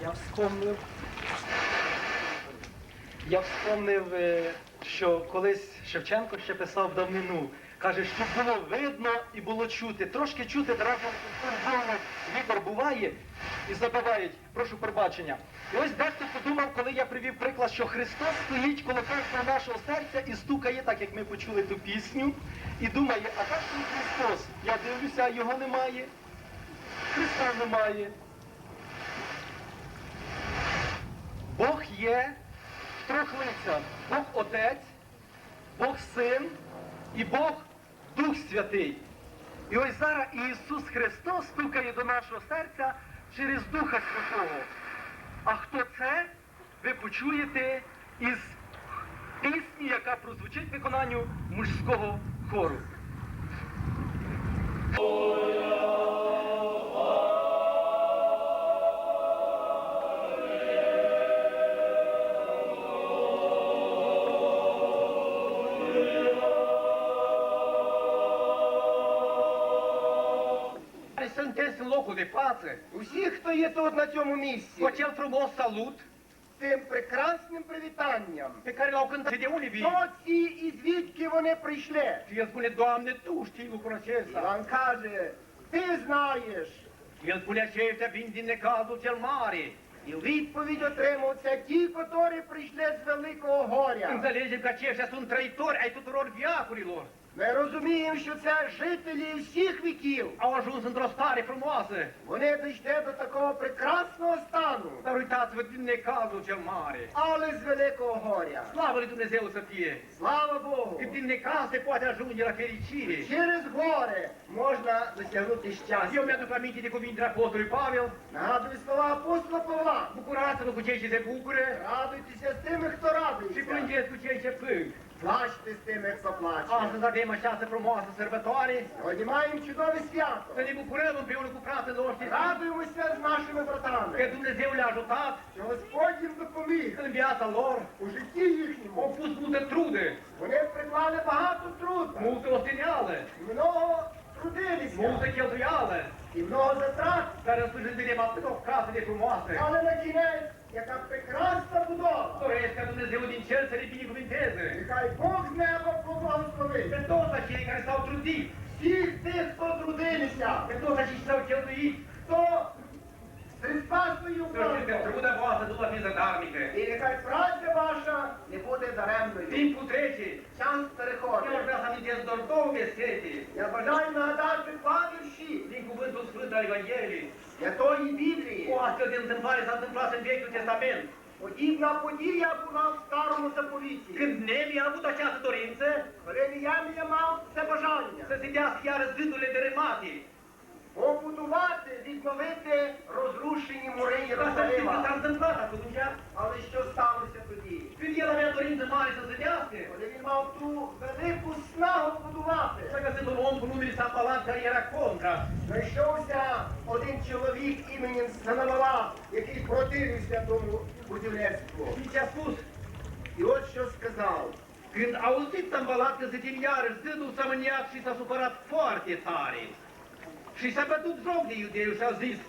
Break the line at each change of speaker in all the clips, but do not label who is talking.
Я вспомнив. Я вспомнив, е, що колись Шевченко ще писав давнину. Каже, щоб було видно і було чути. Трошки чути футболу вітер буває і забивають. Прошу пробачення. І ось дехто подумав, коли я привів приклад, що Христос стоїть коло кожного нашого серця і стукає, так як ми почули ту пісню, і думає, а ж тут Христос? Я дивлюся, його немає. Христа немає. Бог є лицях. Бог Отець, Бог Син і Бог Дух Святий. І ось зараз Ісус Христос стукає до нашого серця через Духа Святого. А хто це, ви почуєте із пісні, яка прозвучить виконанню мужського хору.
Locul de.
Усі, хто є тут на цьому місці,
acel frumos salut
тим прекрасним привітанням. Хто ці і звідки вони прийшли? Іван каже, ти знаєш. І відповідь отримав це ті, котрі прийшли з великого горя. Ми розуміємо, що це жителі всіх віків.
Ajuns într-o stare frumoasă.
Вони дійшли до такого прекрасного стану,
din necazul cel mare.
але з великого горя.
Slavă lui Dumnezeu să fie!
Слава Богу!
Din necaz se poate ajunge la fericire.
Через горе можна досягнути щастя.
mi-aduc aminte de cuvintele Apostolului Pavel.
Нагадую слова апостола Павла.
Ce se bucură
Радуйтеся з тими, хто радується.
cu cei ce plâng.
Плачте з тими, хто плаче.
Astăzi avem această frumoasă sărbătoare.
Сьогодні маємо чудове свято.
Bucurăm împreună cu fratele noștri
Радуємося з нашими братами.
Dumnezeu le-a ajutat
Що Господь їм допоміг
viața lor.
у житті їхньому.
pus multă trudă,
Вони приклали багато труду,
multă osteneală,
много трудилися
multă cheltuială.
і много затрат.
Atât o casă de frumoasă.
Але на кінець, яка прекрасна будова.
Din cer să le binecuvinteze.
Нехай Бог з неба поблагословить.
Pe toți acei care s-au trudit,
Всіх тих, хто трудилися,
toți acei ce s-au cheltuit,
хто вклав.
truda voastră nu va fi zadarnică.
І нехай праця ваша не буде даремною.
Timpul trece.
Час переходить.
vrea să amintesc doar două versete
Я бажаю нагадати два вірші
din cuvântul Sfânt al Evangheliei.
Святої Біблії.
Astfel de întâmplare s-a întâmplat în Vechiul Testament.
Подібна подія була в старому заповіті.
Când Nemi a avut această dorință
Коли Ніямія мав це бажання
să se dea iară zdurile dărâmate,
побудувати, відновити розрушені мури
ce s-a întâmplat atunci,
Але що сталося тоді?
când el avea dorință mare să se dească,
Коли він мав ту
s-a găsit un om cu numele Sanbalat care era contra.
знайшовся один чоловік іменем Санавала, який противився тому будівництву.
Și ce a spus?
І от що сказав.
Când a auzit Sanbalat că se țin iarăși zidul s-a mâniat și s-a supărat foarte tare. Și s-a bătut joc de iudei și a zis,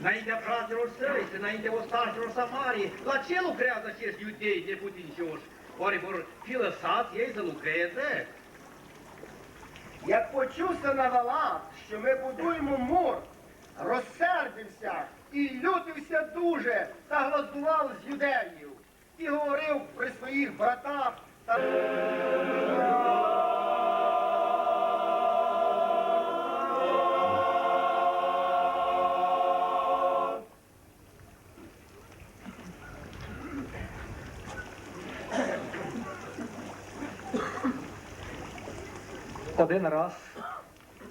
înaintea fraților săi și înaintea ostașilor Samarie, la ce lucrează acești iudei neputincioși? Oare vor fi lăsați ei să lucreze?
Як почувся Санавала, що ми будуємо мур, розсердився і лютився дуже та глаздував з юдеїв. І говорив при своїх братах та
Один раз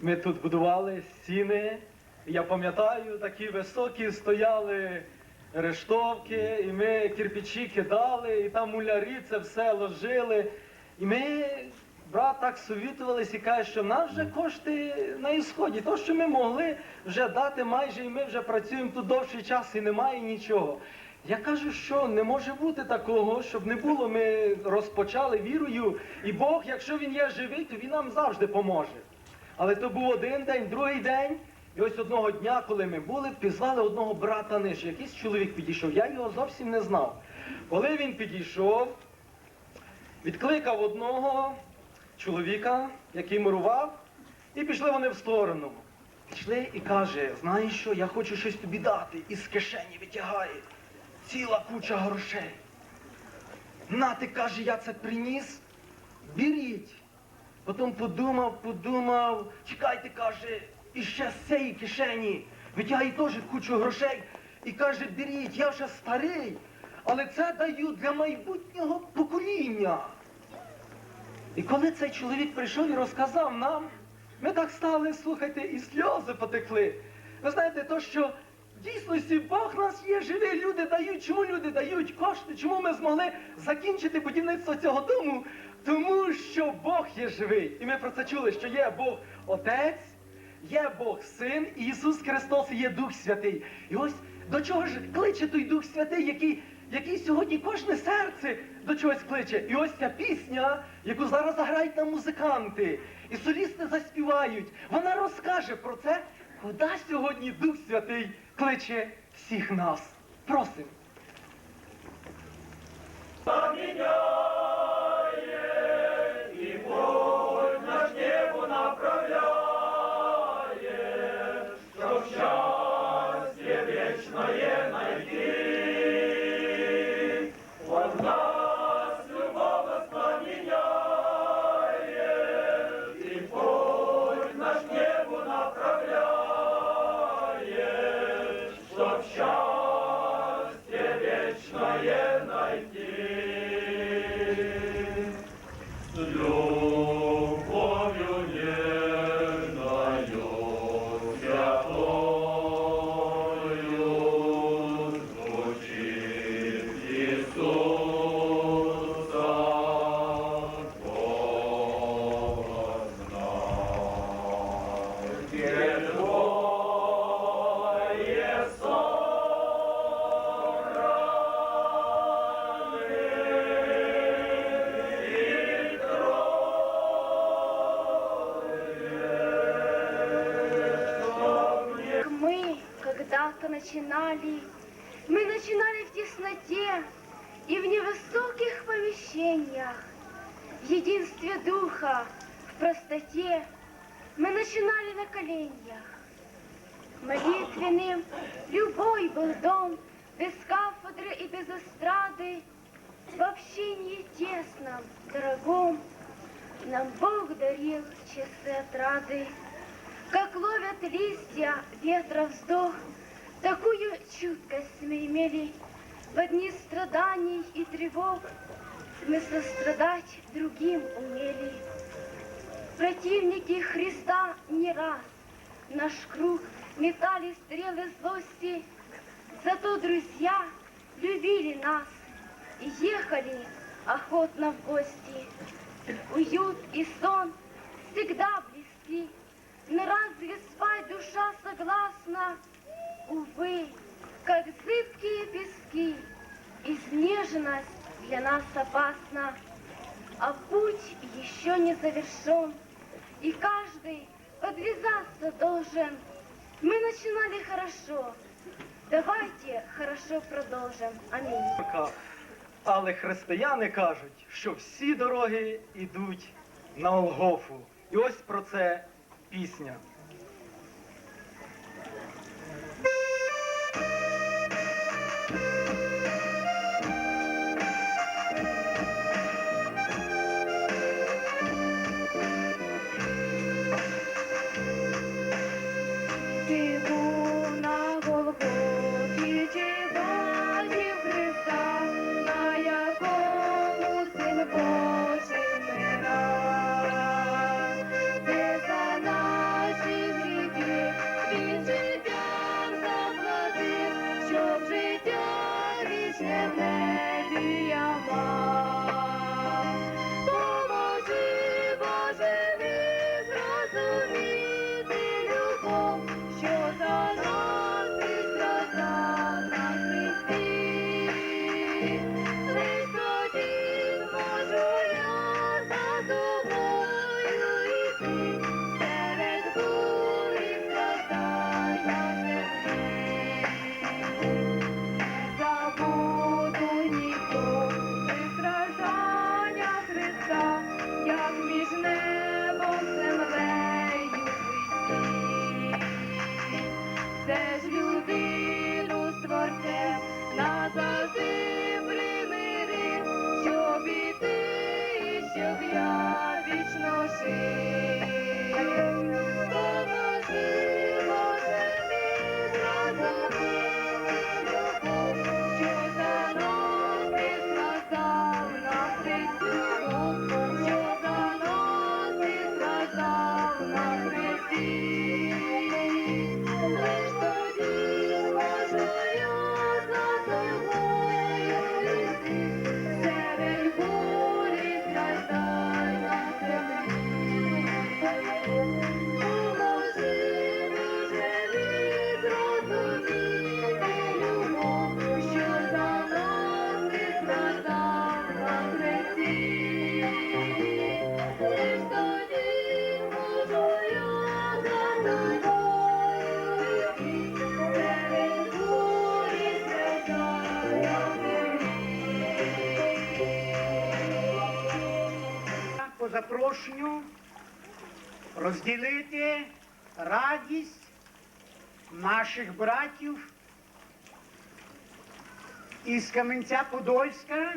ми тут будували стіни. Я пам'ятаю, такі високі стояли рештовки, і ми кирпичі кидали, і там мулярі це все ложили. І ми, брат, так совітувалися і каже, що в нас вже кошти на ісході. То, що ми могли вже дати майже, і ми вже працюємо тут довший час і немає нічого. Я кажу, що не може бути такого, щоб не було. Ми розпочали вірою, і Бог, якщо він є живий, то він нам завжди поможе. Але то був один день, другий день, І ось одного дня, коли ми були, впізнали одного брата нижче. Якийсь чоловік підійшов. Я його зовсім не знав. Коли він підійшов, відкликав одного чоловіка, який мурував, і пішли вони в сторону. Пішли і каже, знаєш що, я хочу щось тобі дати. І з кишені витягає ціла куча грошей. На, ти каже, я це приніс, беріть. Потім подумав, подумав, чекайте, каже, і ще з цієї кишені витягає теж кучу грошей і каже, беріть, я вже старий, але це даю для майбутнього покоління. І коли цей чоловік прийшов і розказав нам, ми так стали, слухайте, і сльози потекли. Ви знаєте, то, що в дійсності Бог нас є живий, люди дають. Чому люди дають кошти? Чому ми змогли закінчити будівництво цього дому? Тому що Бог є живий. І ми про це чули, що є Бог Отець, є Бог Син, і Ісус Христос є Дух Святий. І ось до чого ж кличе той Дух Святий, який, який сьогодні кожне серце до чогось кличе. І ось ця пісня, яку зараз заграють нам музиканти, і солісти заспівають, вона розкаже про це, куди сьогодні Дух Святий кличе всіх нас. Просимо.
Начинали в тесноте и в невысоких помещениях, в единстве духа, в простоте. Мы начинали на коленях. Молитвенным любой был дом, без кафедры и без эстрады, в общении тесном, дорогом, нам Бог дарил часы отрады. Как ловят листья ветра вздох, чуткость мы имели В дни страданий и тревог Мы сострадать другим умели. Противники Христа не раз Наш круг метали стрелы злости, Зато друзья любили нас И ехали охотно в гости. Уют и сон всегда близки, но разве спать душа согласна? Увы, как зыбкие пески, Изнеженность для нас опасна. А путь еще не завершен, И каждый подвязаться должен. Мы начинали хорошо, давайте хорошо продолжим. Аминь.
Марка. Але християни кажуть, що всі дороги йдуть на Олгофу. І ось про це пісня.
Запрошую розділити радість наших братів із Кам'янця Подольська,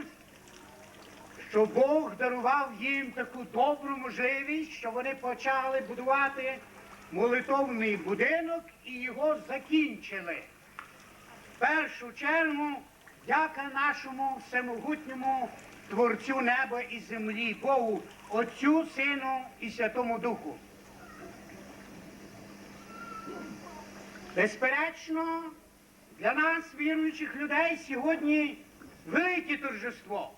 що Бог дарував їм таку добру можливість, що вони почали будувати молитовний будинок і його закінчили. В першу чергу, дяка нашому всемогутньому Творцю неба і землі, Богу, Отцю, Сину і Святому Духу. Безперечно, для нас, віруючих людей, сьогодні велике торжество.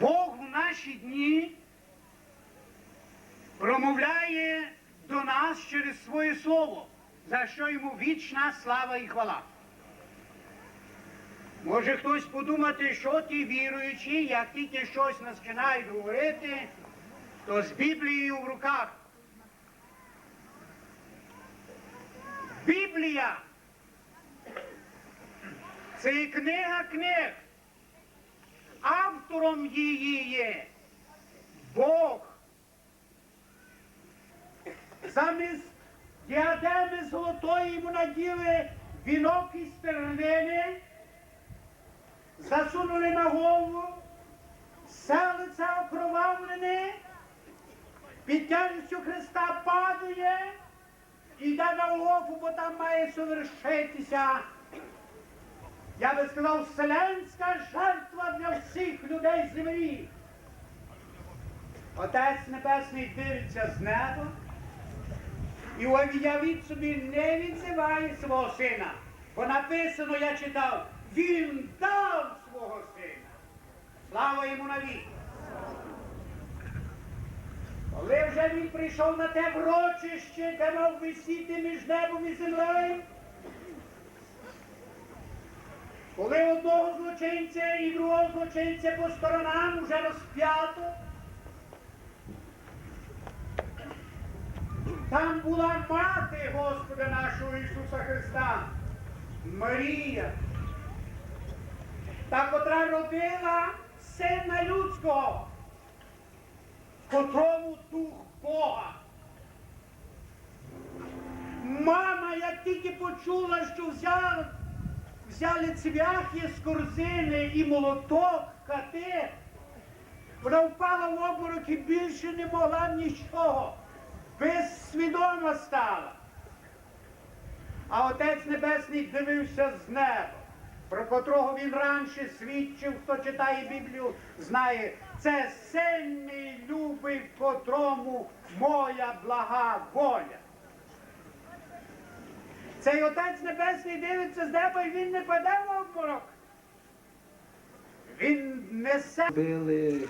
Бог у наші дні промовляє до нас через своє слово, за що йому вічна слава і хвала. Може хтось подумати, що ті віруючі, як тільки щось починають говорити, то з Біблією в руках. Біблія це і книга книг. Автором її є Бог. Замість діадеми золотої йому наділи вінок із первини, засунули на голову, селиця окровавлене, під тяжестю Христа падає, іде на Голгофу, бо там має совершитися. Я би сказав, вселенська жертва для всіх людей землі. Отець Небесний дивиться з неба і уявіть собі не відзиває свого сина. Бо написано, я читав, він дав свого сина. Слава йому навік. Коли вже він прийшов на те врочище, де мав висіти між небом і землею, коли одного злочинця і другого злочинця по сторонам уже розп'ято, там була мати Господа нашого Ісуса Христа, Марія, та котра родила сина людського, котрому дух Бога. Мама, як тільки почула, що взяв, взяли цвяхи з корзини і молоток, кати, вона впала в обморок і більше не могла нічого. Безсвідома стала. А Отець Небесний дивився з неба, про котрого він раніше свідчив, хто читає Біблію, знає, це сильний любий, котрому моя блага воля. Цей Отець Небесний дивиться з неба і він не паде в обморок. Він несе
Били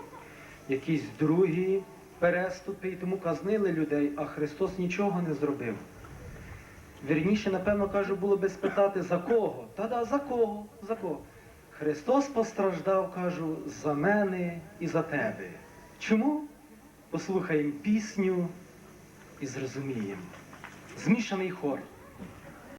якісь другі переступи і тому казнили людей, а Христос нічого не зробив. Вірніше, напевно, кажу, було би спитати за кого? Та-да, за кого? За кого? Христос постраждав, кажу, за мене і за тебе. Чому? Послухаємо пісню і зрозуміємо. Змішаний хор.